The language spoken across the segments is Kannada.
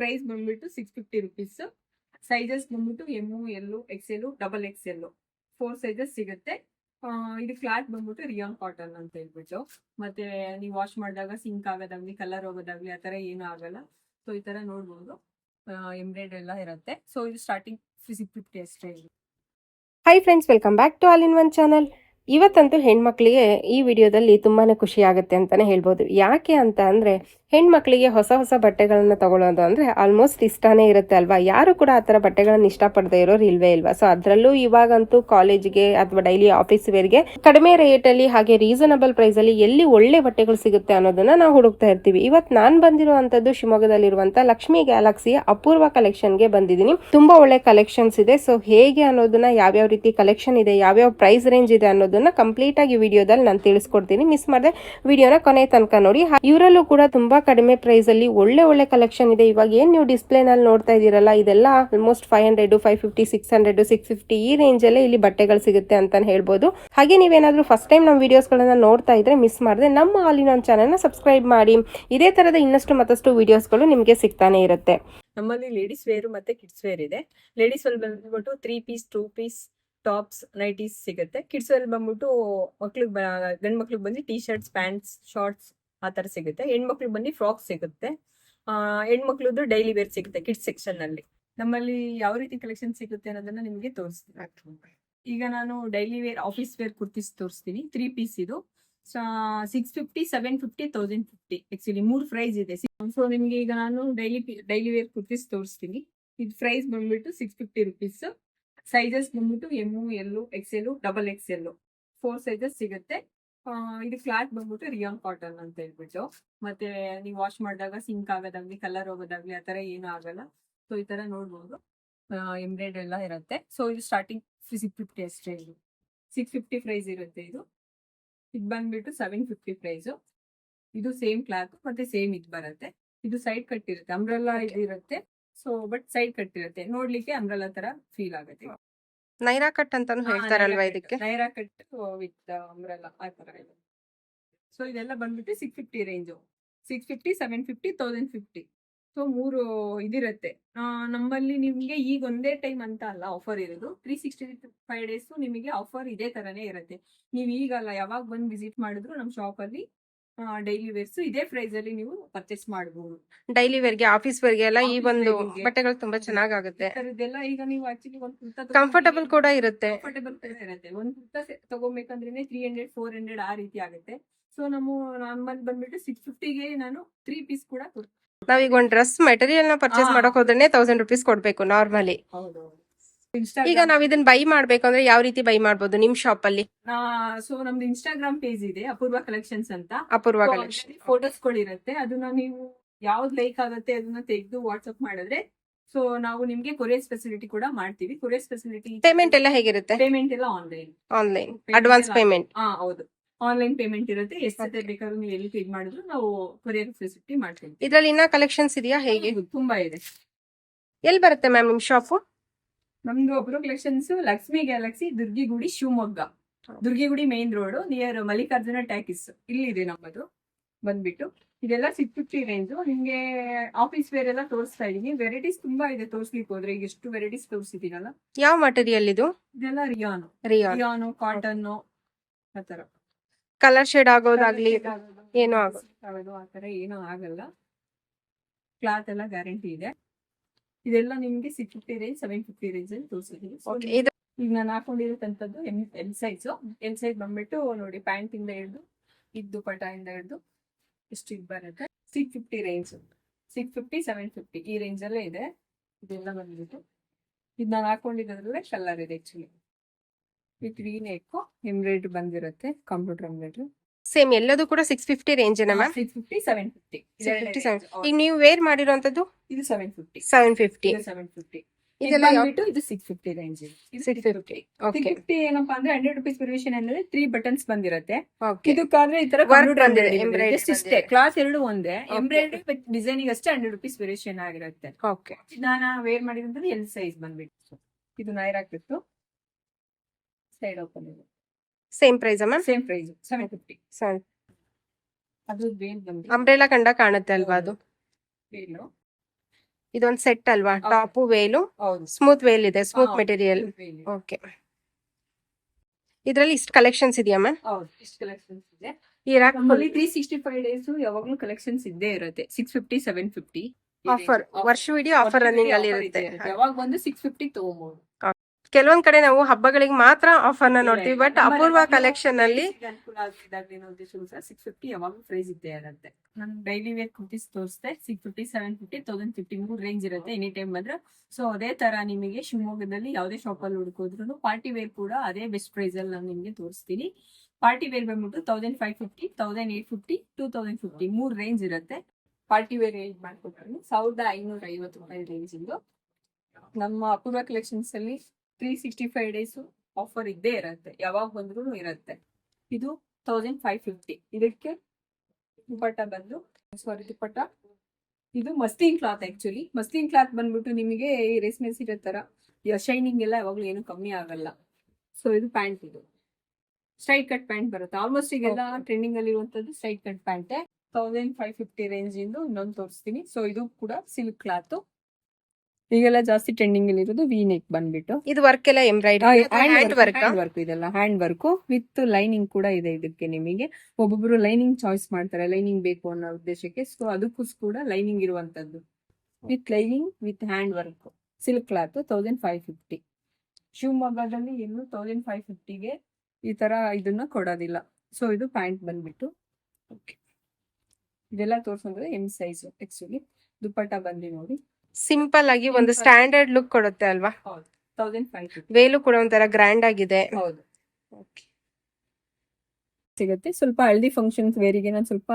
ಪ್ರೈಸ್ ಬಂದ್ಬಿಟ್ಟು ಸಿಕ್ಸ್ ಫಿಫ್ಟಿ ರುಪೀಸ್ ಸೈಜಸ್ ಬಂದ್ಬಿಟ್ಟು M L X L double X L four sizes ಸಿಗುತ್ತೆ. ಇದು ಕ್ಲಾತ್ ಬಂದ್ಬಿಟ್ಟು ರಿಯಾನ್ ಕಾಟನ್ ಅಂತ ಹೇಳ್ಬಿಟ್ಟು. ಮತ್ತೆ ನೀವು ವಾಶ್ ಮಾಡಿದಾಗ ಸಿಂಕ್ ಆಗೋದಾಗ್ಲಿ ಕಲರ್ ಹೋಗೋದಾಗ್ಲಿ, ಆ ತರ ಏನು ಆಗಲ್ಲ. ಸೊ ಈ ತರ ನೋಡ್ಬೋದು. ಎಂಬ್ರಾಯ್ಡ್ ಎಲ್ಲ ಇರುತ್ತೆ. ಸೊ ಇದು ಸ್ಟಾರ್ಟಿಂಗ್ ಸಿಕ್ಸ್ ಫಿಫ್ಟಿ ಅಷ್ಟೇ. Hi friends welcome back to all in one channel ಇವತ್ತಂತೂ ಹೆಣ್ಮಕ್ಳಿಗೆ ಈ ವಿಡಿಯೋದಲ್ಲಿ ತುಂಬಾನೇ ಖುಷಿ ಆಗುತ್ತೆ ಅಂತಾನೆ ಹೇಳ್ಬೋದು. ಯಾಕೆ ಅಂತ ಅಂದ್ರೆ, ಹೆಣ್ಮಕ್ಳಿಗೆ ಹೊಸ ಹೊಸ ಬಟ್ಟೆಗಳನ್ನ ತಗೊಳ್ಳೋದು ಅಂದ್ರೆ ಆಲ್ಮೋಸ್ಟ್ ಇಷ್ಟನೇ ಇರುತ್ತೆ ಅಲ್ವಾ? ಯಾರು ಕೂಡ ಆ ಥರ ಬಟ್ಟೆಗಳನ್ನ ಇಷ್ಟಪಡದೆ ಇರೋರು ಇಲ್ವೇ ಇಲ್ವಾ? ಸೊ ಅದರಲ್ಲೂ ಇವಾಗಂತೂ ಕಾಲೇಜ್ಗೆ ಅಥವಾ ಡೈಲಿ ಆಫೀಸ್ ವೇರ್ಗೆ ಕಡಿಮೆ ರೇಟ್ ಅಲ್ಲಿ ಹಾಗೆ ರೀಸನಬಲ್ ಪ್ರೈಸಲ್ಲಿ ಎಲ್ಲಿ ಒಳ್ಳೆ ಬಟ್ಟೆಗಳು ಸಿಗುತ್ತೆ ಅನ್ನೋದನ್ನ ನಾವು ಹುಡುಕ್ತಾ ಇರ್ತೀವಿ. ಇವತ್ತು ನಾನು ಬಂದಿರುವಂತದ್ದು ಶಿವಮೊಗ್ಗದಲ್ಲಿರುವಂತ ಲಕ್ಷ್ಮಿ ಗ್ಯಾಲಕ್ಸಿಯ ಅಪೂರ್ವ ಕಲೆಕ್ಷನ್ಗೆ ಬಂದಿದ್ದೀನಿ. ತುಂಬಾ ಒಳ್ಳೆ ಕಲೆಕ್ಷನ್ಸ್ ಇದೆ. ಸೊ ಹೇಗೆ ಅನ್ನೋದನ್ನ ಯಾವ್ಯಾವ ರೀತಿ ಕಲೆಕ್ಷನ್ ಇದೆ, ಯಾವ್ಯಾವ ಪ್ರೈಸ್ ರೇಂಜ್ ಇದೆ ಅನ್ನೋದನ್ನ ಕಂಪ್ಲೀಟ್ ಆಗಿ ವಿಡಿಯೋದಲ್ಲಿ ನಾನು ತಿಳಿಸ್ಕೊಡ್ತೀನಿ. ಮಿಸ್ ಮಾಡದೆ ವಿಡಿಯೋನ ಕೊನೆ ತನಕ ನೋಡಿ. ಇವರಲ್ಲೂ ಕೂಡ ತುಂಬಾ ಕಡಿಮೆ ಪ್ರೈಸ್ ಅಲ್ಲಿ ಒಳ್ಳೆ ಒಳ್ಳೆ ಕಲೆಕ್ಷನ್ ಇದೆ. ಇವಾಗ ಏನ್ ನೀವು ಡಿಸ್ಪ್ಲೇ ನಲ್ಲಿ ನೋಡ್ತಾ ಇದೀರಲ್ಲ ಇದೆಲ್ಲ almost five hundred five fifty six hundred six fifty ಈ ರೇಂಜ್ ಅಲ್ಲೇ ಇಲ್ಲಿ ಬಟ್ಟೆಗಳು ಸಿಗುತ್ತೆ ಅಂತಾನೆ ಹೇಳ್ಬೋದು. ಹಾಗೆ ನೀವೇನಾದ್ರೂ ಫಸ್ಟ್ ಟೈಮ್ ನಮ್ಮ ವಿಡಿಯೋಸ್ಗಳನ್ನ ನೋಡ್ತಾ ಇದ್ರೆ ಮಿಸ್ ಮಾಡದೆ, ನಮ್ಮ ಆಲ್ ಚಾನೆಲ್ ಚಾನಲ್ನ ಸಬ್ಸ್ಕ್ರೈಬ್ ಮಾಡಿ. ಇದೇ ತರದ ಇನ್ನಷ್ಟು ಮತ್ತಷ್ಟು ವಿಡಿಯೋಸ್ಗಳು ನಿಮಗೆ ಸಿಗ್ತಾನೆ ಇರುತ್ತೆ. ನಮ್ಮಲ್ಲಿ ಲೇಡೀಸ್ ವೇರು ಮತ್ತೆ ಕಿಡ್ಸ್ ವೇರ್ ಇದೆ. ಲೇಡೀಸ್ ಅಲ್ಲಿ ಬಂದ್ಬಿಟ್ಟು three piece two piece tops nighties ಸಿಗುತ್ತೆ. ಕಿಡ್ಸ್ ಅಲ್ಲಿ ಬಂದ್ಬಿಟ್ಟು ಮಕ್ಳಿಗೆ ಗಂಡು ಮಕ್ಳಿಗೆ ಬಂದು ಟೀ ಶರ್ಟ್ಸ್ ಪ್ಯಾಂಟ್ಸ್ ಶಾರ್ಟ್ಸ್ ಆ ತರ ಸಿಗುತ್ತೆ. ಹೆಣ್ಮಕ್ಳಿಗೆ ಬಂದು ಫ್ರಾಕ್ ಸಿಗುತ್ತೆ. ಹೆಣ್ಮಕ್ಳದ್ದು ಡೈಲಿ ವೇರ್ ಸಿಗುತ್ತೆ ಕಿಡ್ಸ್ ಸೆಕ್ಷನ್ ಅಲ್ಲಿ. ನಮ್ಮಲ್ಲಿ ಯಾವ ರೀತಿ ಕಲೆಕ್ಷನ್ ಸಿಗುತ್ತೆ ಅನ್ನೋದನ್ನ ನಿಮಗೆ ತೋರಿಸ್ತೀನಿ. ಈಗ ನಾನು daily wear office wear kurtis ತೋರಿಸ್ತೀನಿ. ತ್ರೀ ಪೀಸ್ ಇದು. Six fifty seven fifty thousand fifty actually ಮೂರು ಪ್ರೈಸ್ ಇದೆ. ಸೊ ನಿಮ್ಗೆ ಈಗ ನಾನು ಡೈಲಿ ಡೈಲಿ ವೇರ್ ಕುರ್ತೀಸ್ ತೋರಿಸ್ತೀನಿ. ಇದು ಪ್ರೈಸ್ ಬಂದ್ಬಿಟ್ಟು ಸಿಕ್ಸ್ ಫಿಫ್ಟಿ ರುಪೀಸ್ ಸೈಜಸ್ ಬಂದ್ಬಿಟ್ಟು M L X L double X L four sizes ಸಿಗುತ್ತೆ. ಇದು ಫ್ಲಾಟ್ ಬಂದ್ಬಿಟ್ಟು ರಿಯಾನ್ ಕಾಟನ್ ಅಂತ ಹೇಳ್ಬಿಟ್ಟು. ಮತ್ತೆ ನೀವು ವಾಶ್ ಮಾಡಿದಾಗ ಸಿಂಕ್ ಆಗೋದಾಗ್ಲಿ ಕಲರ್ ಹೋಗೋದಾಗ್ಲಿ, ಆ ತರ ಏನು ಆಗಲ್ಲ. ಸೊ ಈ ತರ ನೋಡ್ಬೋದು. ಎಂಬ್ರಾಯ್ಡ್ ಎಲ್ಲ ಇರುತ್ತೆ. ಸೊ ಇದು ಸ್ಟಾರ್ಟಿಂಗ್ ಸಿಕ್ಸ್ ಫಿಫ್ಟಿ ಅಷ್ಟೇ ಇದು. ಸಿಕ್ಸ್ ಫಿಫ್ಟಿ ಪ್ರೈಸ್ ಇರುತ್ತೆ ಇದು. ಇದು ಬಂದ್ಬಿಟ್ಟು ಸೆವೆನ್ ಫಿಫ್ಟಿ ಪ್ರೈಸು ಇದು ಸೇಮ್ ಕ್ಲಾತ್ ಮತ್ತೆ ಸೇಮ್ ಇದು ಬರುತ್ತೆ. ಇದು ಸೈಡ್ ಕಟ್ ಇರುತ್ತೆ. ಅಂಬ್ರೆಲ್ಲಾ ಇದು ಇರುತ್ತೆ. ಸೊ ಬಟ್ ಸೈಡ್ ಕಟ್ ಇರುತ್ತೆ. ನೋಡ್ಲಿಕ್ಕೆ ಅಂಬ್ರಲಾ ತರ ಫೀಲ್ ಆಗುತ್ತೆ ನೈರಾ ಕಟ್ ಅಂತಾನು ಹೇಳ್ತಾರಲ್ವಾ ಇದಕ್ಕೆ? ನೈರಾ ಕಟ್ ವಿತ್ ಅಂಬ್ರೆಲ್ಲಾ ಆ ತರ ಇದೆ. ಸೊ ಇದೆಲ್ಲ ಬಂದ್ಬಿಟ್ಟು six fifty range six fifty seven fifty thousand fifty so ಮೂರು ಇದಿರುತ್ತೆ. ನಮ್ಮಲ್ಲಿ ನಿಮಗೆ ಈಗ ಒಂದೇ ಟೈಮ್ ಅಂತ ಅಲ್ಲ ಆಫರ್ ಇರೋದು. ತ್ರೀ ಸಿಕ್ಸ್ಟಿ ಫೈವ್ ಡೇಸ್ ನಿಮಗೆ ಆಫರ್ ಇದೇ ತರನೇ ಇರುತ್ತೆ. ನೀವು ಈಗಲ್ಲ ಯಾವಾಗ ಬಂದು ವಿಸಿಟ್ ಮಾಡಿದ್ರು ನಮ್ಮ ಶಾಪಲ್ಲಿ ಡೈಲಿ ವೇರ್ಸ್ ಇದೇ ಪ್ರೈಸ್ ಅಲ್ಲಿ ನೀವು ಪರ್ಚೇಸ್ ಮಾಡಬಹುದು ಡೈಲಿ ವೇರ್ಗೆ ಆಫೀಸ್ ವೇರ್ಗೆ ಎಲ್ಲ ಈ ಒಂದು ಬಟ್ಟೆಗಳು ತುಂಬಾ ಚೆನ್ನಾಗಾಗುತ್ತೆ. ಇದೆಲ್ಲ ಈಗ ನೀವು ಆಕ್ಚುಲಿ ಒಂದು ಕುರ್ತಾ ಕಂಫರ್ಟಬಲ್ ಕೂಡ ಇರುತ್ತೆ. ಕಂಫರ್ಟಬಲ್ ಕೂಡ ಇರುತ್ತೆ. ಒಂದು ಕುರ್ತಾ ತಗೋಬೇಕಂದ್ರೆ ತ್ರೀ ಹಂಡ್ರೆಡ್ ಫೋರ್ ಹಂಡ್ರೆಡ್ ಆ ರೀತಿ ಆಗುತ್ತೆ. ಸೊ ನಮ್ಮ ನಾರ್ಮಲ್ ಬಂದ್ಬಿಟ್ಟು ಸಿಕ್ಸ್ ಫಿಫ್ಟಿಗೆ ನಾನು ತ್ರೀ ಪೀಸ್ ಕೂಡ ನಾವೀಗ ಒಂದು ಡ್ರೆಸ್ ಮೆಟೀರಿಯಲ್ನ ಪರ್ಚೇಸ್. ಮಾಡಕ್ ಹೋದ್ರೆ ತೌಸಂಡ್ ರುಪೀಸ್ ಕೊಡ್ಬೇಕು ನಾರ್ಮಲಿ ಹೌದು ಈಗ ನಾವ್ ಇದನ್ನ ಬೈ ಮಾಡ್ಬೇಕಂದ್ರೆ ಯಾವ ರೀತಿ ಬೈ ಮಾಡ್ಬೋದು ನಿಮ್ ಶಾಪ್ ಅಲ್ಲಿ? ಸೊ ನಮ್ದು ಇನ್ಸ್ಟಾಗ್ರಾಮ್ ಪೇಜ್ ಇದೆ ಅಪೂರ್ವ ಕಲೆಕ್ಷನ್ಸ್ ಅಂತ. ಅಪೂರ್ವ ಕಲೆಕ್ಷನ್ ಫೋಟೋಸ್ ಗಳಿರುತ್ತೆ ಅದನ್ನ ನೀವು ಯಾವ್ದು ಲೈಕ್ ಆಗುತ್ತೆ ಅದನ್ನ ತೆಗೆದು ವಾಟ್ಸ್ಆಪ್ ಮಾಡಿದ್ರೆ ಸೊ ನಾವು ನಿಮ್ಗೆ ಕೊರಿಯರ್ ಫೆಸಿಲಿಟಿ ಕೂಡ ಮಾಡ್ತೀವಿ. ಕೊರಿಯರ್ ಫೆಸಿಲಿಟಿ ಪೇಮೆಂಟ್ ಎಲ್ಲ ಹೇಗಿರುತ್ತೆ? ಪೇಮೆಂಟ್ ಎಲ್ಲ ಆನ್ಲೈನ್ ಆನ್ಲೈನ್ ಅಡ್ವಾನ್ಸ್ ಪೇಮೆಂಟ್ ಹಾ ಹೌದು. ಆನ್ಲೈನ್ ಪೇಮೆಂಟ್ ಇರುತ್ತೆ. ಎಷ್ಟು ಬೇಕಾದ್ರೂ ನೀವು ಎಲ್ಲಿ ಪೇ ಮಾಡಿದ್ರು ನಾವು ಕೊರಿಯರ್ ಫೆಸಿಲಿಟಿ ಮಾಡ್ತೀವಿ. ಇದ್ರಲ್ಲಿ ಇನ್ನ ಕಲೆಕ್ಷನ್ಸ್ ಇದೆಯಾ ಹೇಗೆ? ತುಂಬಾ ಇದೆ. ಎಲ್ಲಿ ಬರುತ್ತೆ ಮ್ಯಾಮ್ ನಿಮ್ ಶಾಪ್ ನಮ್ದು ಒಬ್ರು collections Lakshmi galaxy Durgigudi Shivamogga. Durgigudi main road near Mallikarjuna talkies ಇಲ್ಲಿದೆ ನಮ್ಮದು ಬಂದ್ಬಿಟ್ಟು. ಇದೆಲ್ಲ ಸಿಕ್ಸ್ ಫಿಫ್ಟಿ ರೇಂಜ್ ನಿಮ್ಗೆ ಆಫೀಸ್ ವೇರ್ ಎಲ್ಲ ತೋರಿಸ್ತಾ ಇದೀನಿ ವೆರೈಟೀಸ್ ತುಂಬಾ ಇದೆ ತೋರಿಸ್ಲಿಕ್ಕೆ ಹೋದ್ರೆ. ಈಗ ಎಷ್ಟು ವೆರೈಟೀಸ್ ತೋರಿಸಿದೀನಲ್ಲ ಯಾವ ಮಟೀರಿಯಲ್ ಇದು? ಇದೆಲ್ಲ ರಿಯಾನು ರಿಯಾನ್ ಕಾಟನ್ ಆತರ ಕಲರ್ ಶೇಡ್ ಆಗೋದಾಗ್ಲಿ ಏನೋ. ಆಗೋದು ಆತರ ಏನೋ ಆಗಲ್ಲ. ಕ್ಲಾತ್ ಎಲ್ಲ ಗ್ಯಾರಂಟಿ ಇದೆ. ಇದೆಲ್ಲ ನಿಮ್ಗೆ six fifty range seven fifty range ಅಲ್ಲಿ ತೋರಿಸಿದೀನಿ ಇದು ಈಗ ನಾನು ಹಾಕೊಂಡಿರೋಂಥದ್ದು M L size L size ಬಂದ್ಬಿಟ್ಟು ನೋಡಿ ಪ್ಯಾಂಟ್ ಇಂದ ಹಿಡಿದು ಇದ್ದು ಪಟ ಇಂದ ಹಿಡಿದು ಇಷ್ಟು ಇದು ಬರುತ್ತೆ? Six fifty range six fifty seven fifty ಈ ರೇಂಜ್ ಅಲ್ಲೇ ಇದೆ. ಇದೆಲ್ಲ ಬಂದ್ಬಿಟ್ಟು ಇದು ನಾನು ಹಾಕೊಂಡಿರೋದ್ರಲ್ಲೇ ಕಲರ್ ಇದೆ actually with green neck embroidery ಬಂದಿರುತ್ತೆ ಕಂಪ್ಯೂಟರ್ ಎಂಬ್ರಾಯ್ಡ್ರಿ ಸೇಮ್ ಎಲ್ಲದೂ ಕೂಡ six fifty range ma'am six fifty seven fifty ಈಗ ನೀವು ವೇರ್ ಮಾಡಿರೋಂಥದ್ದು? ಇದು seven fifty seven fifty seven fifty ಇದೆಲ್ಲ ಯಾವ- ಬಂದ್ಬಿಟ್ಟು ಇದು six fifty range six fifty ಏನಪ್ಪಾ ಅಂದ್ರೆ ಹಂಡ್ರೆಡ್ ರುಪೀಸ್ ವೇರಿಯೇಷನ್ ಅಂದ್ರೆ ತ್ರೀ ಬಟನ್ಸ್ ಬಂದಿರುತ್ತೆ. ಇದಕ್ಕಾದ್ರೆ ಈ ತರ ಇಷ್ಟೇ. ಕ್ಲಾಸ್ ಎರಡು ಒಂದೇ. ಎಂಬ್ರಾಯ್ಡ್ರಿ ವಿತ್ ಡಿಸೈನಿಂಗ್ ಅಷ್ಟೇ ಹಂಡ್ರೆಡ್ ರುಪೀಸ್ ವೇರಿಯೇಷನ್ ಆಗಿರುತ್ತೆ. ಓಕೆ ನಾನು ವೇರ್ ಮಾಡಿದಂತದ್ದು ಎಲ್ ಸೈಜ್ ಬಂದ್ಬಿಟ್ಟು ಇದು ನೈರಾಕಿತ್ತು ಸೈಡ್ ಓಪನ್ ಇದೆ. ಸೇಮ್ ಪ್ರೈಸ್ ಅಮ್ಮ ಸೇಮ್ ಪ್ರೈಸ್ ಸೆವೆನ್ ಫಿಫ್ಟಿ ಅದು ಬೇಲ್ ಬಂದು ಅಂಬ್ರೆಲಾ ಕಂಡ ಕಾಣುತ್ತೆ ಅಲ್ವಾ ಅದು? ಬೇಲು ಇದೊಂದು ಸೆಟ್ ಅಲ್ವಾ. ಟಾಪು ವೇಲು ಸ್ಮೂತ್ ವೇಲ್ ಇದೆ ಸ್ಮೂತ್ ಮೆಟೀರಿಯಲ್ ಓಕೆ ಇದರಲ್ಲಿ ಇಷ್ಟು ಕಲೆಕ್ಷನ್ಸ್ ಇದೆಯಾ ಮ್ಯಾಮ್ ಹೌದು ಇಷ್ಟು ಕಲೆಕ್ಷನ್ಸ್ ಇದೆ. ಈ rack three sixty five days ಯಾವಾಗ್ಲೂ ಕಲೆಕ್ಷನ್ಸ್ ಇದ್ದೇ ಇರುತ್ತೆ. Six fifty seven fifty offer ವರ್ಷ ವಿಡಿಯೋ ಆಫರ್ ರನ್ನಿಂಗ್ ಅಲ್ಲಿ ಇರುತ್ತೆ. ಯಾವಾಗ ಬಂದು ಸಿಕ್ಸ್ ಫಿಫ್ಟಿ ತಗೋಬಹುದು ಕೆಲವೊಂದ್ ಕಡೆ ನಾವು ಹಬ್ಬಗಳಿಗೆ ಮಾತ್ರ ಆಫರ್ನ ನೋಡ್ತೀವಿ ಬಟ್ ಅಪೂರ್ವ ಕಲೆಕ್ಷನ್ ಅಲ್ಲಿ ಸಿಕ್ಸ್ ಫಿಫ್ಟಿ ಯಾವಾಗಲೂ ಪ್ರೈಸ್ ಇದ್ದೇ ಇರುತ್ತೆ. ನಾನು daily wear kurtis ತೋರಿಸ್ದೆ six fifty seven fifty thousand fifty ಮೂರು ರೇಂಜ್ ಇರುತ್ತೆ ಎನಿ ಟೈಮ್ ಬಂದ್ರೆ. ಸೊ ಅದೇ ತರ ನಿಮಗೆ ಶಿವಮೊಗ್ಗದಲ್ಲಿ ಯಾವುದೇ ಶಾಪ್ ಅಲ್ಲಿ ಹುಡುಕೋದ್ರು ಪಾರ್ಟಿ ವೇರ್ ಕೂಡ ಅದೇ ಬೆಸ್ಟ್ ಪ್ರೈಸ್ ಅಲ್ಲಿ ನಾನು ನಿಮಗೆ ತೋರಿಸ್ತೀನಿ. ಪಾರ್ಟಿ ವೇರ್ ಬಂದ್ಬಿಟ್ಟು thousand five fifty thousand eight fifty two thousand fifty ಮೂರು ರೇಂಜ್ ಇರುತ್ತೆ. ಪಾರ್ಟಿ ವೇರ್ ರೇಂಜ್ ಮಾಡ್ಕೊಟ್ರೆ ಸಾವಿರದ ಐನೂರ ಐವತ್ತು ರೂಪಾಯಿ ರೇಂಜ್ ಇದು. ನಮ್ಮ ಅಪೂರ್ವ ಕಲೆಕ್ಷನ್ಸ್ ಅಲ್ಲಿ three sixty five days offer ಇದ್ದೇ ಇರುತ್ತೆ ಯಾವಾಗ ಬಂದ್ರು ಇರುತ್ತೆ. ಇದು ತೌಸಂಡ್ ಫೈವ್ ಫಿಫ್ಟಿ ಇದಕ್ಕೆ ದುಪಟ್ಟ ಬಂದು ಸಾರಿ ದುಪಟ್ಟ ಇದು muslin cloth actually muslin cloth ಬಂದ್ಬಿಟ್ಟು ನಿಮಗೆ ಈ ರೇಷ್ಮೆ ಸೀರೆ ತರ ಶೈನಿಂಗ್ ಎಲ್ಲ ಯಾವಾಗ್ಲೂ ಏನು ಕಮ್ಮಿ ಆಗಲ್ಲ. ಸೊ ಇದು ಪ್ಯಾಂಟ್ ಇದು. ಸ್ಟ್ರೈಟ್ ಕಟ್ ಪ್ಯಾಂಟ್ ಬರುತ್ತೆ. ಆಲ್ಮೋಸ್ಟ್ ಈಗೆಲ್ಲ ಟ್ರೆಂಡಿಂಗ್ ಅಲ್ಲಿ ಇರುವಂತದ್ದು straight cut pant. Thousand five fifty range ಇಂದು ಇನ್ನೊಂದು ತೋರಿಸ್ತೀನಿ. ಸೊ ಇದು ಕೂಡ ಸಿಲ್ಕ್ ಕ್ಲಾತ್ ಈಗೆಲ್ಲ ಜಾಸ್ತಿ ಟ್ರೆಂಡಿಂಗ್ ಅಲ್ಲಿ ಇರೋದು ವಿ ನೆಕ್ ಬಂದ್ಬಿಟ್ಟು. ಇದು ವರ್ಕ್ ಎಲ್ಲ ಎಂಬ್ರಾಯ್ಡರಿ ಹ್ಯಾಂಡ್ ವರ್ಕ್ ಇದೆಲ್ಲ ಹ್ಯಾಂಡ್ ವರ್ಕ್ ವಿತ್ ಲೈನಿಂಗ್ ಕೂಡ ಇದೆ ಇದಕ್ಕೆ ನಿಮಗೆ. ಒಬ್ಬೊಬ್ರು ಲೈನಿಂಗ್ ಚಾಯ್ಸ್ ಮಾಡ್ತಾರೆ ಲೈನಿಂಗ್ ಬೇಕು ಅನ್ನೋ ಉದ್ದೇಶಕ್ಕೆ. ಸೊ ಅದಕ್ಕೂ ಕೂಡ ಲೈನಿಂಗ್ ಇರುವಂತದ್ದು. With lining with hand work silk cloth thousand five fifty ಶಿವಮೊಗ್ಗದಲ್ಲಿ ಎಲ್ಲೂ ತೌಸಂಡ್ ಫೈವ್ ಫಿಫ್ಟಿಗೆ ಈ ತರ ಇದನ್ನ ಕೊಡೋದಿಲ್ಲ. ಸೊ ಇದು ಪ್ಯಾಂಟ್ ಬಂದ್ಬಿಟ್ಟು. ಇದೆಲ್ಲ ತೋರ್ಸಂದ್ರೆ ಎಂ ಸೈಜ್ ಆಕ್ಚುಲಿ ದುಪ್ಪಟ್ಟ ಬಂದು ನೋಡಿ. ಸಿಂಪಲ್ ಆಗಿ ಒಂದು ಸ್ಟ್ಯಾಂಡರ್ಡ್ ಲುಕ್ ಕೊಡುತ್ತೆ ಅಲ್ವಾ? ವೇಲು ಕೂಡ ಒಂಥರ ಗ್ರ್ಯಾಂಡ್ ಆಗಿದೆ. ಹೌದು. ಸಿಗುತ್ತೆ. ಸ್ವಲ್ಪ ಹಳದಿ ಫಂಕ್ಷನ್ಸ್ ವೇರಿಗೆ ನಾನು ಸ್ವಲ್ಪ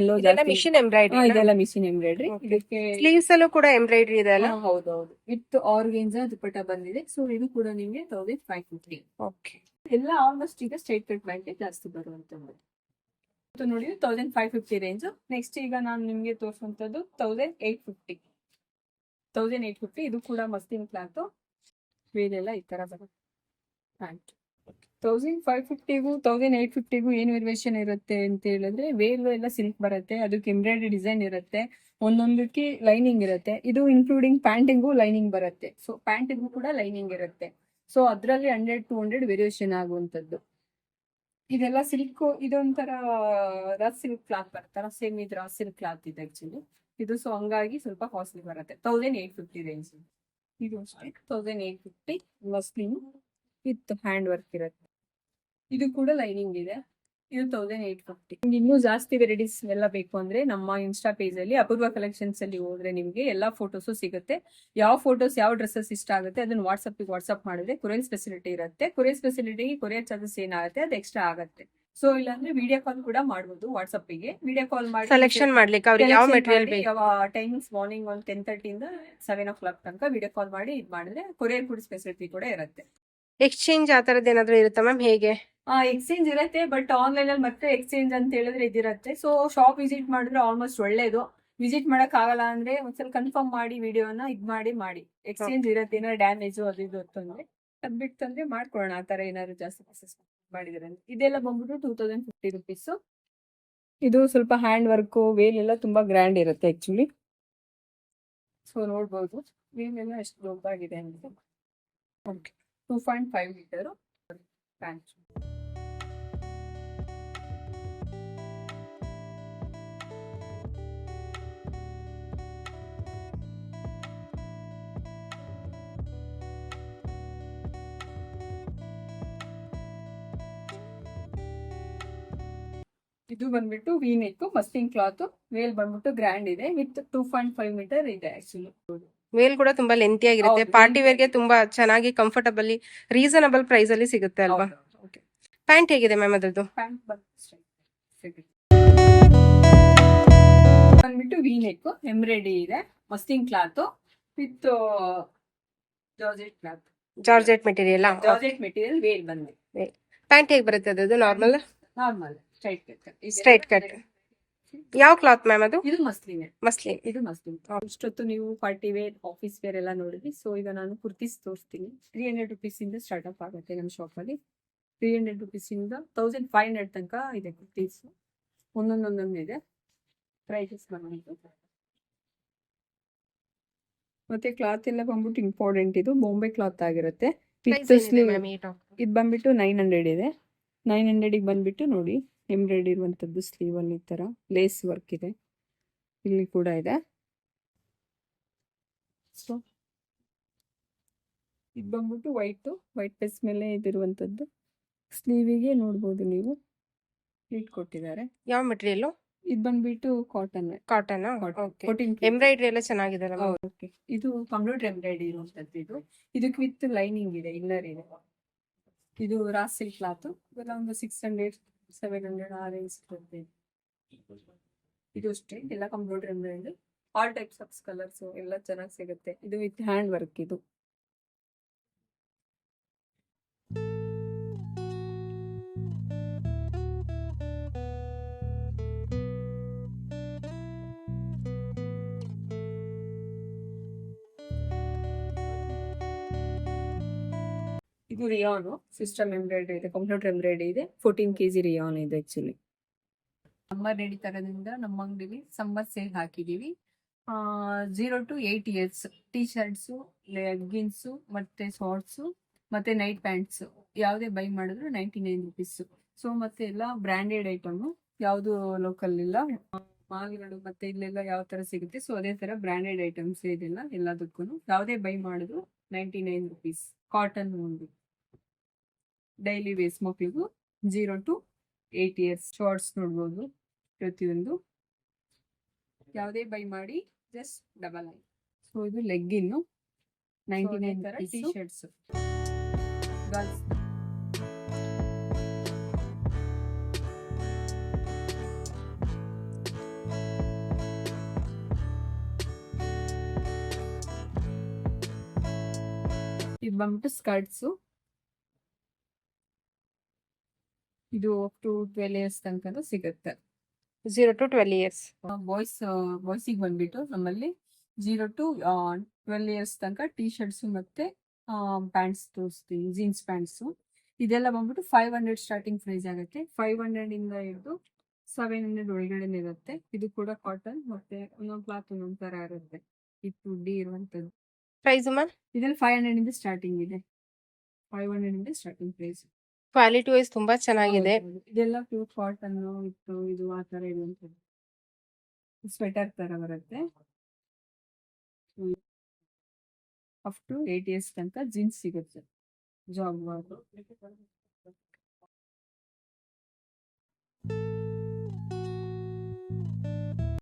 ಎಲ್ಲೋ ಜಾಸ್ತಿ ಮಿಷಿನ್ ಎಂಬ್ರಾಯ್ಡ್ರಿ ಇದೆಲ್ಲ ಮಿಷಿನ್ ಎಂಬ್ರಾಯ್ಡ್ರಿ. ಇದಕ್ಕೆ ಸ್ಲೀವ್ಸ್ ಅಲ್ಲೂ ಕೂಡ ಎಂಬ್ರಾಯ್ಡ್ರಿ ಇದೆ ಅಲ್ಲ? ಹೌದು ಹೌದೌದು ವಿತ್ ಆರ್ಗೇನ್ಸ್ ದುಪಟ್ಟ ಬಂದಿದೆ. ಸೊ ಇದು ಕೂಡ ನಿಮಗೆ ತೌಸಂಡ್ ಫೈವ್ ಫಿಫ್ಟಿ ಓಕೆ ಎಲ್ಲ ಆಲ್ಮೋಸ್ಟ್ ಈಗ ಸ್ಟೇಟ್ ಕಟ್ ಬ್ಯಾಂಕ್ ಜಾಸ್ತಿ ಬರುವಂತ ಇದು ನೋಡಿ thousand five fifty range next ಈಗ ನಾನು ನಿಮಗೆ ತೋರಿಸುವಂತದ್ದು thousand eight fifty thousand eight fifty ಇದು ಕೂಡ ಮಸ್ತಿನ್ ಕ್ಲಾತ್ ವೇಲೆಲ್ಲ ಈ ತರ ಬರುತ್ತೆ. ಪ್ಯಾಂಟ್ ತೌಸಂಡ್ ಫೈವ್ ಫಿಫ್ಟಿಗೂ ತೌಸಂಡ್ ಏಟ್ ಫಿಫ್ಟಿಗೂ ಏನು ವೇರಿಯೇಷನ್ ಇರುತ್ತೆ ಅಂತ ಹೇಳಿದ್ರೆ ವೇಲ್ ಎಲ್ಲ ಸಿಲ್ಕ್ ಬರುತ್ತೆ, ಅದಕ್ಕೆ ಎಂಬ್ರಾಯ್ಡ್ರಿ ಡಿಸೈನ್ ಇರುತ್ತೆ, ಒಂದೊಂದಕ್ಕೆ ಲೈನಿಂಗ್ ಇರುತ್ತೆ. ಇದು ಇನ್ಕ್ಲೂಡಿಂಗ್ ಪ್ಯಾಂಟಿಂಗು ಲೈನಿಂಗ್ ಬರುತ್ತೆ. ಸೊ ಪ್ಯಾಂಟಿಗೂ ಕೂಡ ಲೈನಿಂಗ್ ಇರುತ್ತೆ. ಸೊ ಅದರಲ್ಲಿ ಹಂಡ್ರೆಡ್ ಟು ಹಂಡ್ರೆಡ್ ವೇರಿಯೇಷನ್ ಆಗುವಂಥದ್ದು. ಇದೆಲ್ಲ ಸಿಲ್ಕ್ ಇದೊಂಥರ ರಸ್ ಸಿಲ್ಕ್ ಕ್ಲಾತ್ ಬರುತ್ತಲ್ಲ ಸೇಮ್ ಇದು? ರಾ ಸಿಲ್ಕ್ ಕ್ಲಾತ್ ಇದೆ ಆಕ್ಚುಲಿ ಇದು ಸೊ ಹಂಗಾಗಿ ಸ್ವಲ್ಪ ಕಾಸ್ಟ್ಲಿ ಬರುತ್ತೆ. ತೌಸಂಡ್ ಏಟ್ ಫಿಫ್ಟಿ ರೇಂಜ್ ಇದು ಅಷ್ಟೇ. Thousand eight fifty muslin with hand work ಇರುತ್ತೆ. ಇದು ಕೂಡ ಲೈನಿಂಗ್ ಇದೆ. ಇದು ತೌಸಂಡ್ ಏಟ್ ಫಿಫ್ಟಿ ಇನ್ನೂ ಜಾಸ್ತಿ ವೆರೈಟೀಸ್ ಎಲ್ಲ ಬೇಕು ಅಂದ್ರೆ ನಮ್ಮ ಇನ್ಸ್ಟಾ ಪೇಜ್ ಅಲ್ಲಿ ಅಪೂರ್ವ ಕಲೆಕ್ಷನ್ಸ್ ಅಲ್ಲಿ ಹೋದ್ರೆ ನಿಮಗೆ ಎಲ್ಲಾ ಫೋಟೋಸು ಸಿಗುತ್ತೆ. ಯಾವ ಫೋಟೋಸ್ ಯಾವ ಡ್ರೆಸ್ಸಸ್ ಇಷ್ಟ ಆಗುತ್ತೆ ಅದನ್ನ ವಾಟ್ಸ್ಆಪ್ ವಾಟ್ಸ್ಆಪ್ ಮಾಡಿದ್ರೆ ಕೊರಿಯರ್ ಫೆಸಿಲಿಟಿ ಇರುತ್ತೆ. ಕೊರಿಯರ್ ಫೆಸಿಲಿಟಿಗೆ ಕೊರಿಯರ್ ಚಾರ್ಜಸ್ ಏನಾಗುತ್ತೆ ಅದು ಎಕ್ಸ್ಟ್ರಾ ಆಗುತ್ತೆ. ಸೊ ಇಲ್ಲಾಂದ್ರೆ ವಿಡಿಯೋ ಕಾಲ್ ಕೂಡ ಮಾಡಬಹುದು ವಾಟ್ಸ್ಆಪ್ಗೆ. ವಿಡಿಯೋ ಕಾಲ್ ಮಾಡಿ ಸೆಲೆಕ್ಷನ್ ಮಾಡ್ಲಿಕ್ಕೆ ಅವ್ರಿಗೆ ಯಾವ ಮೆಟೀರಿಯಲ್ ಬೇಕು? ಟೈಮಿಂಗ್ಸ್ ಮಾರ್ನಿಂಗ್ ಒಂದು ಟೆನ್ ತರ್ಟಿಯಿಂದ ಸೆವೆನ್ ಓ ಕ್ಲಾಕ್ ತನಕ ವಿಡಿಯೋ ಕಾಲ್ ಮಾಡಿ ಇದು ಮಾಡಿದ್ರೆ ಕೊರಿಯರ್ ಕೂಡ ಫೆಸಿಲಿಟಿ ಕೂಡ ಇರುತ್ತೆ. ಎಕ್ಸ್ಚೇಂಜ್ ಆ ತರದ್ ಏನಾದ್ರು ಇರುತ್ತಾ ಮ್ಯಾಮ್ ಹೇಗೆ? ಎಕ್ಸ್ಚೇಂಜ್ ಇರುತ್ತೆ ಬಟ್ ಆನ್ಲೈನ್ ಅಲ್ಲಿ ಮತ್ತೆ ಎಕ್ಸ್ಚೇಂಜ್ ಅಂತ ಹೇಳಿದ್ರೆ ಇದಿರುತ್ತೆ. ಸೊ ಶಾಪ್ ವಿಸಿಟ್ ಮಾಡಿದ್ರೆ ಆಲ್ಮೋಸ್ಟ್ ಒಳ್ಳೇದು. ವಿಸಿಟ್ ಮಾಡಕ್ ಆಗಲ್ಲ ಅಂದ್ರೆ ಒಂದ್ಸಲ ಕನ್ಫರ್ಮ್ ಮಾಡಿ ವಿಡಿಯೋನ ಇದ್ ಮಾಡಿ ಮಾಡಿ. ಎಕ್ಸ್ಚೇಂಜ್ ಇರತ್ತೆ, ಏನಾದ್ರು ಡ್ಯಾಮೇಜ್ ಅದು ಇದು ಅಂತಂದ್ರೆ ಅದ್ ಬಿಟ್ಟು ಅಂದ್ರೆ ಮಾಡ್ಕೊಳ್ಳೋಣ. ಆತರ ತರ ಏನಾದ್ರು ಜಾಸ್ತಿ ಪ್ರೊಸೆಸ್ ಮಾಡಿದ್ರೆ ಇದೆಲ್ಲ ಬಂದ್ಬಿಟ್ಟು ಟೂ ತೌಸಂಡ್ ಫಿಫ್ಟಿ ರುಪೀಸ್ ಇದು ಸ್ವಲ್ಪ ಹ್ಯಾಂಡ್ ವರ್ಕ್ ವೇಲ್ ಎಲ್ಲ ತುಂಬಾ ಗ್ರ್ಯಾಂಡ್ ಇರುತ್ತೆ ಆಕ್ಚುಲಿ ಸೊ ನೋಡ್ಬೋದು. ವೇಲ್ ಎಲ್ಲ ಎಷ್ಟು ದೊಡ್ಡದಾಗಿದೆ ಅಂತ. Okay two point five meter pant ಇದು ಬಂದ್ಬಿಟ್ಟು ವಿ ನೆಕ್ ಮಸ್ಟಿಂಗ್ ಕ್ಲಾತ್ ವೇಲ್ ಬಂದ್ಬಿಟ್ಟು ಗ್ರ್ಯಾಂಡ್ ಇದೆ with two point five meter ಇದೆ ಆಕ್ಚುಲಿ ವೇಲ್ ಕೂಡ ತುಂಬಾ ಲೆಂತಿ ಆಗಿರುತ್ತೆ. ಪಾರ್ಟಿ ವೇರ್ ವೇರ್ಗೆ ತುಂಬಾ ಚೆನ್ನಾಗಿ ಕಂಫರ್ಟಬಲಿ ರೀಸನಬಲ್ ಪ್ರೈಸ್ ಅಲ್ಲಿ ಸಿಗುತ್ತೆ ಅಲ್ವಾ? ಪ್ಯಾಂಟ್ ಹೇಗಿದೆ ಮ್ಯಾಮ್ ಅದ್ರದ್ದು? ಬಂದ್ಬಿಟ್ಟು ವಿ ನೆಕ್ ಎಂಬ್ರಾಯ್ಡಿ ಇದೆ ಮಸ್ಟಿಂಗ್ cloth with georgette cloth georgette material georgette material veil ಬಂದಿದೆ ಪ್ಯಾಂಟ್ ಹೇಗೆ ಬರುತ್ತೆ ಅದ್ರದ್ದು normal normal straight cut straight cut. ಯಾವ ಕ್ಲಾತ್ ಮ್ಯಾಮ್ ಅದು? ಇದು ಮಸ್ಲಿನೇ. ಮಸ್ಲಿನ್. ಇದು ಮಸ್ಲಿನ್. ಇಷ್ಟೊತ್ತು ನೀವು ಪಾರ್ಟಿ ವೇರ್ ಆಫೀಸ್ ವೇರ್ ಎಲ್ಲ ನೋಡಿದ್ರಿ ಸೊ ಈಗ ನಾನು ಕುರ್ತೀಸ್ ತೋರಿಸ್ತೀನಿ. ತ್ರೀ ಹಂಡ್ರೆಡ್ ರುಪೀಸ್ ಇಂದ ಸ್ಟಾರ್ಟ್ ಅಪ್ ಆಗುತ್ತೆ ನಮ್ಮ ಶಾಪಲ್ಲಿ ಅಲ್ಲಿ. ತ್ರೀ ಹಂಡ್ರೆಡ್ ರುಪೀಸ್ ಇಂದ ತೌಸಂಡ್ ಫೈವ್ ಹಂಡ್ರೆಡ್ ತನಕ ಇದೆ ಕುರ್ತೀಸ್. ಒಂದೊಂದೊಂದೊಂದು ಇದೆ. ಪ್ರೈಸಸ್ ಬಂದ್ಬಿಟ್ಟು. ಮತ್ತೆ ಕ್ಲಾತ್ ಎಲ್ಲ ಬಂದ್ಬಿಟ್ಟು ಇಂಪಾರ್ಟೆಂಟ್ ಇದು ಬಾಂಬೆ ಕ್ಲಾತ್ ಆಗಿರುತ್ತೆ. ಇದು ಬಂದ್ಬಿಟ್ಟು ನೈನ್ ಹಂಡ್ರೆಡ್ ಇದೆ. ನೈನ್ ಹಂಡ್ರೆಡಿಗೆ ಬಂದ್ಬಿಟ್ಟು ನೋಡಿ. ಎಂಬ್ರಾಯ್ಡ್ ಇರುವಂಥದ್ದು ಸ್ಲೀವಲ್ಲಿ ಈ ಥರ ಲೇಸ್ ವರ್ಕ್ ಇದೆ. ಇಲ್ಲಿ ಕೂಡ ಇದೆ. ಸೊ ಇದು ಬಂದ್ಬಿಟ್ಟು ವೈಟು ವೈಟ್ ಪೇಸ್ ಮೇಲೆ ಇದಿರುವಂಥದ್ದು ಸ್ಲೀವಿಗೆ ನೋಡ್ಬೋದು ನೀವು. ಹೀಟ್ ಕೊಟ್ಟಿದ್ದಾರೆ. ಯಾವ ಮೆಟೀರಿಯಲ್ ಇದು ಬಂದ್ಬಿಟ್ಟು ಕಾಟನ್ ಕಾಟನ್ ಎಂಬ್ರಾಯ್ಡ್ರಿ ಎಲ್ಲ ಚೆನ್ನಾಗಿದೆ? ಓಕೆ ಇದು ಕಂಪ್ಯೂಟರ್ ಎಂಬ್ರಾಯ್ಡ್ರಿ ಇರುವಂತದ್ದು ಇದು. ಇದಕ್ಕೆ ವಿತ್ ಲೈನಿಂಗ್ ಇದೆ ಇನ್ನರ್ ಇದೆ. ಇದು ರಾ ಸಿಲ್ಕ್ ಕ್ಲಾತ್ ಇವೆಲ್ಲ ಒಂದು ಸಿಕ್ಸ್ ಹಂಡ್ರೆಡ್ ಸೆವೆನ್ ಹಂಡ್ರೆಡ್ ಆ ರೇಂಜ್ ಇರುತ್ತೆ ಇದು ಅಷ್ಟೇ, ಎಲ್ಲ computer embroidery all types of colours ಎಲ್ಲ ಚೆನ್ನಾಗಿ ಸಿಗುತ್ತೆ. ಇದು ವಿತ್ ಹ್ಯಾಂಡ್ ವರ್ಕ್ ಇದು. ಇದು ರಿಯಾನು ಸಿಸ್ಟಮ್ ಎಂಬ್ರಾಯ್ಡ್ರಿ ಇದೆ ಕಂಪ್ಯೂಟರ್ ಎಂಬ್ರಾಯ್ಡ್ರಿ ಇದೆ ಫೋರ್ಟೀನ್ ಕೆ ಜಿ ರಿಯಾನ್ ಇದೆ ಆಕ್ಚುಲಿ ಸಮ್ಮರ್ ರೆಡಿ ತರದಿಂದ ನಮ್ಮ ಅಂಗಡಿಲಿ ಸಮ್ಮರ್ ಸೇಲ್ ಹಾಕಿದೀವಿ. Zero to eight years T shirts leggings ಮತ್ತೆ ಶಾರ್ಟ್ಸು ಮತ್ತೆ ನೈಟ್ ಪ್ಯಾಂಟ್ಸ್ ಯಾವುದೇ ಬೈ ಮಾಡಿದ್ರು ನೈಂಟಿ ನೈನ್ ರುಪೀಸ್ ಸೊ ಮತ್ತೆ ಎಲ್ಲ ಬ್ರ್ಯಾಂಡೆಡ್ ಐಟಮು ಯಾವುದು ಲೋಕಲ್ ಇಲ್ಲ. ಮಾಲ್ಗಳು ಮತ್ತೆ ಇಲ್ಲೆಲ್ಲ ಯಾವ ತರ ಸಿಗುತ್ತೆ. ಸೊ ಅದೇ ತರ ಬ್ರ್ಯಾಂಡೆಡ್ ಐಟಮ್ಸ್ ಇದೆಲ್ಲ ಎಲ್ಲದಕ್ಕೂ ಯಾವುದೇ ಬೈ ಮಾಡಿದ್ರು ನೈಂಟಿ ನೈನ್ ರುಪೀಸ್ ಕಾಟನ್ ಒಂದು ಡೈಲಿ ವೇಸ್ ಮಕ್ಕಳಿಗೂ zero to eight years shorts ನೋಡ್ಬೋದು ಪ್ರತಿಯೊಂದು. ಯಾವುದೇ ಬೈ ಮಾಡಿ ಜಸ್ಟ್ ಡಬಲ್ ಐ ಸೊ ಇದು ಲೆಗ್ಗಿನ್ನು ನೈಂಟಿ ನೈನ್ ತರ ಟಿ ಶರ್ಟ್ಸ್ ಗರ್ಲ್ಸ್ ಇದು ಬಂದ್ಬಿಟ್ಟು ಸ್ಕರ್ಟ್ಸು ಇದು ಅಪ್ ಟು ಟ್ವೆಲ್ ಇಯರ್ಸ್ ತನಕ ಸಿಗುತ್ತೆ. Zero to twelve years boys ಬಾಯ್ಸಿಗೆ ಬಂದ್ಬಿಟ್ಟು ನಮ್ಮಲ್ಲಿ ಜೀರೋ ಟು ಟ್ವೆಲ್ ಇಯರ್ಸ್ ತನಕ ಟಿ ಶರ್ಟ್ಸ್ ಮತ್ತೆ ಪ್ಯಾಂಟ್ಸ್ ತೋರಿಸ್ತೀವಿ ಜೀನ್ಸ್ ಪ್ಯಾಂಟ್ಸ್ ಇದೆಲ್ಲ ಬಂದ್ಬಿಟ್ಟು ಫೈವ್ ಹಂಡ್ರೆಡ್ ಸ್ಟಾರ್ಟಿಂಗ್ ಪ್ರೈಸ್ ಆಗುತ್ತೆ. ಫೈವ್ ಹಂಡ್ರೆಡ್ ಇಂದ ಹಿಡಿದು ಸೆವೆನ್ ಹಂಡ್ರೆಡ್ ಒಳಗಡೆ ಇರುತ್ತೆ. ಇದು ಕೂಡ ಕಾಟನ್ ಮತ್ತೆ ಒಂದೊಂದು ಕ್ಲಾತ್ ಒಂದೊಂದು ತರ ಇರುತ್ತೆ. ಇದು ಉಡ್ಡಿ ಇರುವಂತದ್ದು. ಪ್ರೈಸ್ ಮ್ಯಾಮ್ ಇದ್ರಲ್ಲಿ ಫೈವ್ ಹಂಡ್ರೆಡ್ ಇಂದ ಸ್ಟಾರ್ಟಿಂಗ್ ಇದೆ. ಫೈವ್ ಹಂಡ್ರೆಡ್ ಇಂದ ಸ್ಟಾರ್ಟಿಂಗ್ ಪ್ರೈಸ್ ಕ್ವಾಲಿಟಿ ವೈಸ್ ತುಂಬಾ ಚೆನ್ನಾಗಿದೆ. ಇದೆಲ್ಲ ಪ್ಯೂರ್ ಕಾಟನ್ ಇತ್ತು ಇದು ಆ ತರ ಇದೆ ಅಂತ ಸ್ವೆಟರ್ ತರ ಬರುತ್ತೆ. ಅಪ್ ಟು ಏಟ್ ಇಯರ್ಸ್ ತನಕ ಜೀನ್ಸ್ ಸಿಗುತ್ತೆ. ಜಾಬ್